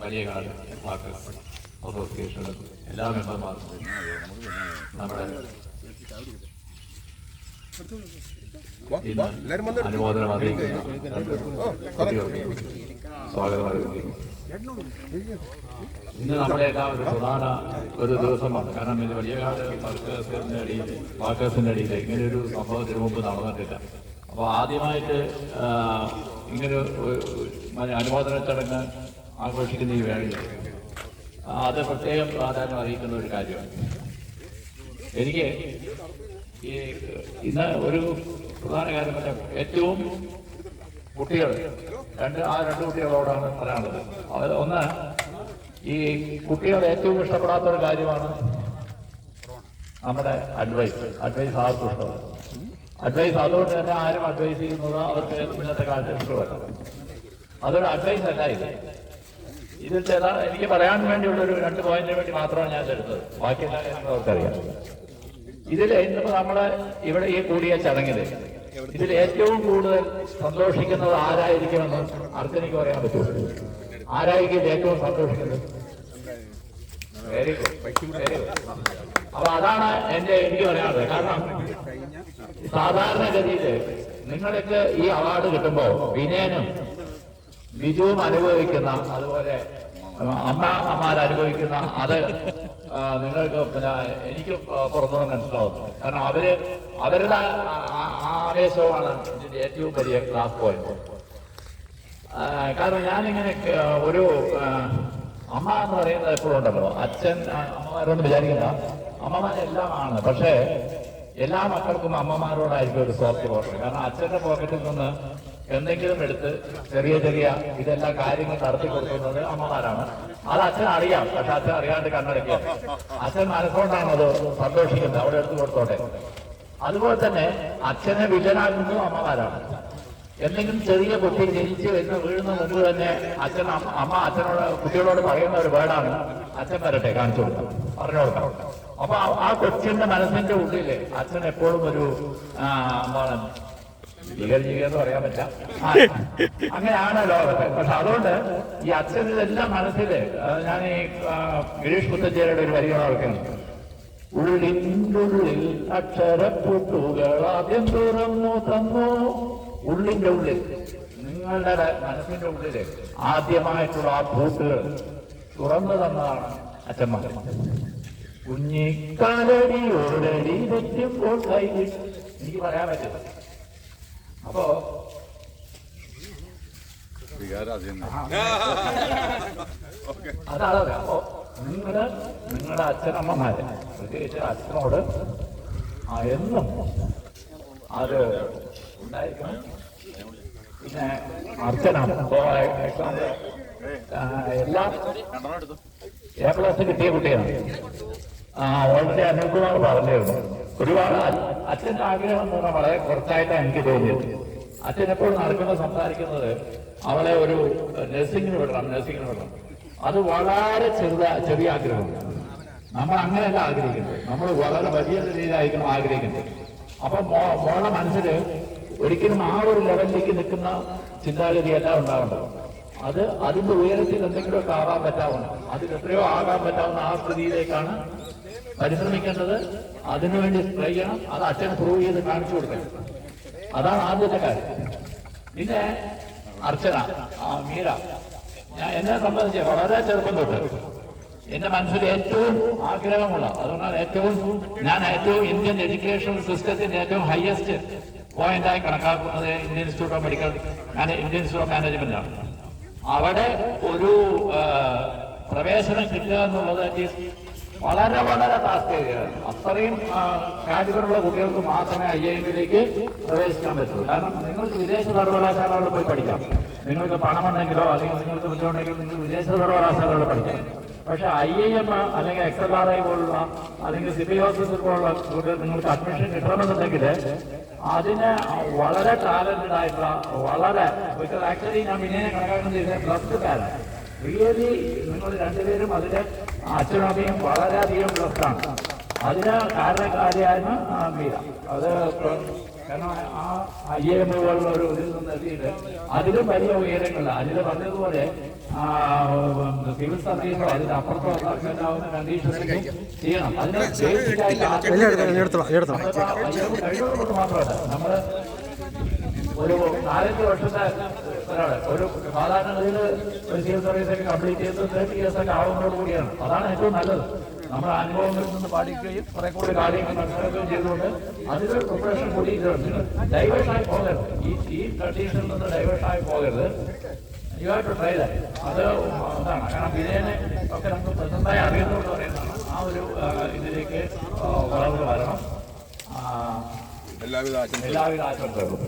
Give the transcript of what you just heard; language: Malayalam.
വലിയ കാട് എല്ലാ മെമ്പർമാർക്കും നമ്മുടെ അനുമോദനം അറിയിക്കുന്ന സ്വാഗതം അറിയിക്കുന്നു ഇന്ന് നമ്മുടെ എല്ലാവരും പ്രധാന ഒരു ദിവസമാണ് കാരണം ഇത് വലിയ വർക്കേഴ്സിന്റെ അടിയിൽ വാക്കേഴ്സിന്റെ അടിയിൽ ഇങ്ങനെ ഒരു സംഭവത്തിന് മുമ്പ് നടന്നിട്ടില്ല അപ്പോൾ ആദ്യമായിട്ട് ഇങ്ങനെ അനുമോദന ചടങ്ങ് ആഘോഷിക്കുന്ന ഈ വേളയിൽ. അത് പ്രത്യേകം പ്രാധാന്യം അറിയിക്കുന്ന ഒരു കാര്യമാണ്. എനിക്ക് ഈ ഇന്ന് ഒരു പ്രധാന കാര്യം ഏറ്റവും കുട്ടികൾ രണ്ട് ആ രണ്ട് കുട്ടികളോടാണ് പറയാനുള്ളത് അത് ഒന്ന് ഈ കുട്ടികൾ ഏറ്റവും ഇഷ്ടപ്പെടാത്ത ഒരു കാര്യമാണ് നമ്മുടെ അഡ്വൈസ് അഡ്വൈസ് ആർക്കും ഇഷ്ടം അഡ്വൈസ് അതുകൊണ്ട് തന്നെ ആരും അഡ്വൈസ് ചെയ്യുന്നത് അവർക്ക് ഇന്നത്തെ കാലത്ത് ഇഷ്ടമല്ല. അതൊരു അഡ്വൈസ് അല്ല ഇത്. ഇതിൽ ചില എനിക്ക് പറയാൻ വേണ്ടിയുള്ള ഒരു രണ്ട് പോയിന്റിന് വേണ്ടി മാത്രമാണ് ഞാൻ എടുത്തത് ബാക്കി അറിയാം ഇതിൽ ഇന്നിപ്പോ നമ്മൾ ഇവിടെ ഈ കൂടിയ ചടങ്ങിൽ ഇതിൽ ഏറ്റവും കൂടുതൽ സന്തോഷിക്കുന്നത് ആരായിരിക്കുമെന്ന് അർച്ചനയ്ക്ക് പറയാൻ പറ്റുമോ? ആരായിരിക്കും ഏറ്റവും സന്തോഷിക്കുന്നത്? വെരി ഗുഡ് അപ്പൊ അതാണ് എന്റെ എനിക്ക് പറയാനുള്ളത്. കാരണം സാധാരണഗതിയിൽ നിങ്ങൾക്ക് ഈ അവാർഡ് കിട്ടുമ്പോ വിനയനും ബിജുവും അനുഭവിക്കുന്ന അതുപോലെ അമ്മ അമ്മാർ അനുഭവിക്കുന്ന അത് നിങ്ങൾക്ക് പിന്നെ എനിക്ക് പുറത്തുനിന്ന് മനസ്സിലാവുന്നു. കാരണം അവർ അവരുടെ ആവേശമാണ് ഇതിന്റെ ഏറ്റവും വലിയ ക്ലാസ് പോയിന്റ് കാരണം ഞാനിങ്ങനെ ഒരു അമ്മ എന്ന് പറയുന്നത് എപ്പോഴും ഉണ്ടല്ലോ. അച്ഛൻ അമ്മമാരോട് വിചാരിക്കുന്ന അമ്മമാരെല്ലാമാണ് പക്ഷേ എല്ലാ മക്കൾക്കും അമ്മമാരോടായിരിക്കും ഒരു സോഫ്റ്റ് പോർഷൻ കാരണം അച്ഛന്റെ പോക്കറ്റിൽ നിന്ന് എന്തെങ്കിലും എടുത്ത് ചെറിയ ചെറിയ ഇതെല്ലാം കാര്യങ്ങൾ നടത്തി കൊടുക്കുന്നത് അമ്മമാരാണ്. അത് അച്ഛൻ അറിയാം. പക്ഷെ അച്ഛൻ അറിയാണ്ട് കണ്ണടക്കുക അച്ഛൻ മനസ്സുകൊണ്ടാണ് അത് സന്തോഷിക്കുന്നത്. അവിടെ എടുത്തു കൊടുത്തോട്ടെ. അതുപോലെ തന്നെ അച്ഛനെ വിജനാകുന്നു അമ്മമാരാണ്. എന്തെങ്കിലും ചെറിയ കുട്ടി ജനിച്ച് വരുന്ന വീഴുന്ന മുമ്പ് തന്നെ അച്ഛൻ അമ്മ അച്ഛനോട് കുട്ടികളോട് പറയുന്ന ഒരു വേർഡാണ് അച്ഛൻ വരട്ടെ കാണിച്ചു കൊടുക്കാം. പറഞ്ഞു കൊടുക്കാം. അപ്പൊ ആ- കൊച്ചിന്റെ മനസ്സിന്റെ ഉള്ളിൽ അച്ഛൻ എപ്പോഴും ഒരു എന്താണ് ഭീകര ജീവി എന്ന് പറയാൻ പറ്റാം അങ്ങനെയാണ് ലോകത്ത്. പക്ഷെ അതുകൊണ്ട് ഈ അച്ഛൻ ഇതെല്ലാം മനസ്സിൽ ഞാൻ ഈ ഗിരീഷ് കുത്തച്ചേരിയുടെ ഒരു വരികൾ ഓർക്കുന്നു. ഉള്ളിനുള്ളിൽ അക്ഷരപ്പുട്ടുകൾ ആദ്യം തുറന്നു തന്നു. ഉള്ളിന്റെ ഉള്ളിൽ നിങ്ങളുടെ മനസ്സിന്റെ ഉള്ളിൽ ആദ്യമായിട്ടുള്ള ആ പൂട്ടുകൾ തുറന്നു തന്നതാണ് അച്ഛന്മാർ. കുഞ്ഞിക്കാലടി ഓടടി തെറ്റുമ്പോൾ കൈ എനിക്ക് പറയാൻ പറ്റില്ല. അപ്പോ അതാണ് അപ്പോ നിങ്ങൾ നിങ്ങളുടെ അച്ഛനമ്മമാര് പ്രത്യേകിച്ച് അച്ഛനോട് ആ എന്നും അത് ഉണ്ടായിരിക്കണം. പിന്നെ അർച്ചന ഇപ്പോ എക്സാമ്പിൾ എല്ലാം എ പ്ലസ് കിട്ടിയ കുട്ടിയാണ്. ഓൾറെഡി അനിൽകുമാർ പറഞ്ഞിരുന്നു. ഒരുപാട് അച്ഛന്റെ ആഗ്രഹം എന്ന് പറഞ്ഞാൽ വളരെ കുറച്ചായിട്ടാണ് എനിക്ക് തോന്നിയത്. അച്ഛൻ എപ്പോഴും നടക്കുന്ന സംസാരിക്കുന്നത് അവളെ ഒരു നഴ്സിംഗിന് വിടണം നഴ്സിംഗിന് വിടണം. അത് വളരെ ചെറുത ചെറിയ ആഗ്രഹമാണ്. നമ്മൾ അങ്ങനെയല്ല ആഗ്രഹിക്കുന്നത്. നമ്മൾ വളരെ വലിയ രീതിയിലായിരിക്കണം ആഗ്രഹിക്കുന്നത്. അപ്പൊ മോളെ മനസ്സിൽ ഒരിക്കലും ആ ഒരു ലെവലിലേക്ക് നിൽക്കുന്ന ചിന്താഗതിയല്ല ഉണ്ടാവേണ്ടത്. അത് അതിന്റെ ഉയരത്തിൽ എന്തെങ്കിലുമൊക്കെ ആവാൻ പറ്റാവുന്ന അതിൽ എത്രയോ ആകാൻ പറ്റാവുന്ന ആ സ്ഥിതിയിലേക്കാണ് പരിശ്രമിക്കേണ്ടത് അതിനുവേണ്ടി ചെയ്യണം അത് അച്ഛൻ പ്രൂവ് ചെയ്ത് കാണിച്ചു കൊടുക്കണം. അതാണ് ആദ്യത്തെ കാര്യം. പിന്നെ അർച്ചന ആ മീര. ഞാൻ എന്നെ സംബന്ധിച്ച് വളരെ ചെറുപ്പം തൊട്ട് എന്റെ മനസ്സിൽ ഏറ്റവും ആഗ്രഹമുള്ള അതുകൊണ്ടാണ് ഏറ്റവും ഞാൻ ഏറ്റവും ഇന്ത്യൻ എഡ്യൂക്കേഷൻ സിസ്റ്റത്തിന്റെ ഏറ്റവും ഹയസ്റ്റ് പോയിന്റായി കണക്കാക്കുന്നത് Indian institute of medical Indian institute of management ആണ്. അവിടെ ഒരു പ്രവേശനം കിട്ടുക എന്നുള്ളത് വളരെ വളരെ ടാസ്ക് അത്രയും കാറ്റഗറിയുള്ള കുട്ടികൾക്ക് മാത്രമേ ഐ ഐ ടിയിലേക്ക് പ്രവേശിക്കാൻ പറ്റുള്ളൂ. കാരണം നിങ്ങൾക്ക് വിദേശ സർവകലാശാലകളിൽ പോയി പഠിക്കാം. നിങ്ങൾക്ക് പണമുണ്ടെങ്കിലോ അല്ലെങ്കിൽ നിങ്ങൾക്ക് ബുദ്ധിമുണ്ടെങ്കിലോ നിങ്ങൾ വിദേശ സർവകലാശാലകളിൽ പഠിക്കാം. പക്ഷെ ഐ ഐ എം അല്ലെങ്കിൽ എക്സ് എൽ ആർ ഐ പോലുള്ള അല്ലെങ്കിൽ സിവിൽ ഹോസ്പിറ്റൽ പോലുള്ള നിങ്ങൾക്ക് അഡ്മിഷൻ കിട്ടണമെന്നുണ്ടെങ്കിൽ അതിന് വളരെ ടാലന്റഡ് ആയിട്ടുള്ള വളരെ ആക്ച്വലി ഞാൻ പിന്നെ കണക്കാക്കുന്നത് പ്ലസ് ടു ടാലന്റ് റിയലി നിങ്ങൾ രണ്ടുപേരും അതിന്റെ അച്ഛനമ്മയും വളരെയധികം ബ്ലസ്ഡാണ് അതിന് കാരണക്കാരിയായിരുന്നു ആ മീര അത് കാരണം ആ ഐ എം പോലുള്ള ഒരു ഇതിൽ നിന്ന് എത്തിയിട്ട് അതിലും വലിയ ഉയരങ്ങളില്ല അതിൽ പറഞ്ഞതുപോലെ സിവിൽ സർവീസോ അതിന് അപ്പുറത്തോ കണ്ടീഷനിലും ചെയ്യണം അതിന് കഴിവുള്ളത് മാത്രമല്ല നമ്മൾ ഒരു നാലഞ്ച് വർഷത്തെ ഒരു സാധാരണ ഗതിയിൽ ഒരു സിവിൽ സർവീസ് ഒക്കെ കംപ്ലീറ്റ് ചെയ്ത് തേർട്ടി ഇയേഴ്സ് ഒക്കെ ആവുന്നതോട് കൂടിയാണ്. അതാണ് ഏറ്റവും നല്ലത്. നമ്മുടെ അനുഭവങ്ങളിൽ നിന്ന് പഠിക്കുകയും കുറെ കൂടി കാര്യങ്ങൾ മനസ്സിലാക്കുകയും ചെയ്തുകൊണ്ട് അതിലൊരു പ്രിപ്പറേഷൻ കൂടി ഡൈവേഴ്സ് ആയി പോകരുത്. ഈ ഈ ട്രഡീഷനിൽ നിന്ന് ഡൈവേഴ്സ് ആയി പോകരുത്. You have to try that അത് അതാണ്. കാരണം വിജയനെ ഒക്കെ നമുക്ക് പ്രസന്റായി അറിയുന്നതുകൊണ്ട് പറയുന്നതാണ്. ആ ഒരു ഇതിലേക്ക് വളർന്നു വരണം. എല്ലാവിധ ആശംസകളും.